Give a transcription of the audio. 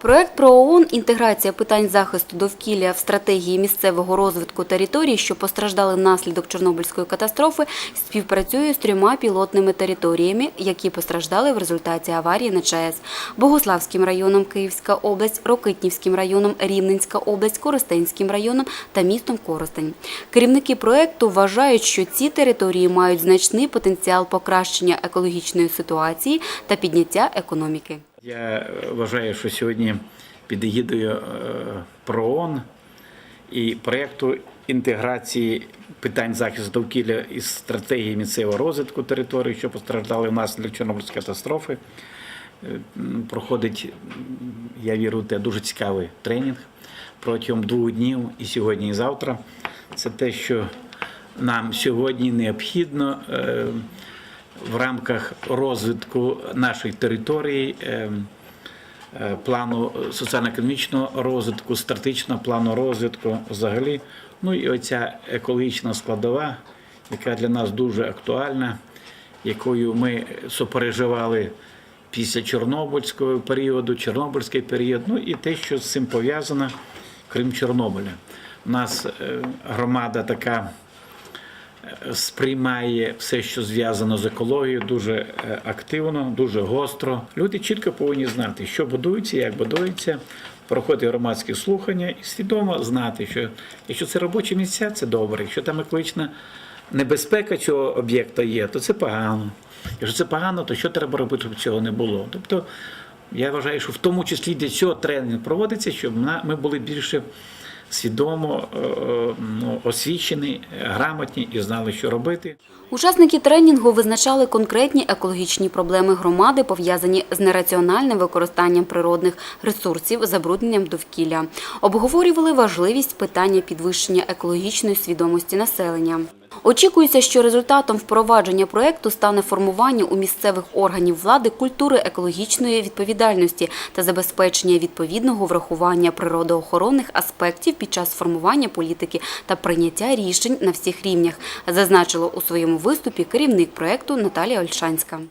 Проект про ООН «Інтеграція питань захисту довкілля в стратегії місцевого розвитку територій, що постраждали внаслідок Чорнобильської катастрофи, співпрацює з трьома пілотними територіями, які постраждали в результаті аварії на ЧАЕС – Богославським районом Київська область, Рокитнівським районом Рівненська область, Коростенським районом та містом Коростень. Керівники проекту вважають, що ці території мають значний потенціал покращення екологічної ситуації та підняття економіки. Я е, вважаю, що сьогодні під егідою е, ПРООН і проєкту інтеграції питань захисту довкілля із стратегії місцевого розвитку територій, що постраждали внаслідок Чорнобильської катастрофи, е, проходить, я вірю, те дуже цікавий тренінг протягом двох днів і сьогодні, і завтра. Це те, що нам сьогодні необхідно. В рамках розвитку нашої території, е, е, плану соціально-економічного розвитку, стратегічного плану розвитку взагалі. Ну і оця екологічна складова, яка для нас дуже актуальна, якою ми сопереживали після Чорнобильського періоду, Чорнобильський період, ну і те, що з цим пов'язано, крім Чорнобиля. У нас е, громада така сприймає все, що зв'язано з екологією, дуже е, активно, дуже гостро. Люди чітко повинні знати, що будується, як будується, проходити громадські слухання і свідомо знати, що якщо це робочі місця, це добре. Якщо там екологічна небезпека цього об'єкта є, то це погано. Якщо це погано, то що треба робити, щоб цього не було? Тобто я вважаю, що в тому числі для цього тренінг проводиться, щоб ми були більше свідомо е, е, ну, освічені, грамотні і знали, що робити. Учасники тренінгу визначали конкретні екологічні проблеми громади, пов'язані з нераціональним використанням природних ресурсів, забрудненням довкілля. Обговорювали важливість питання підвищення екологічної свідомості населення. Очікується, що результатом впровадження проекту стане формування у місцевих органів влади культури екологічної відповідальності та забезпечення відповідного врахування природоохоронних аспектів під час формування політики та прийняття рішень на всіх рівнях, зазначила у своєму виступі керівник проекту Наталія Ольшанська.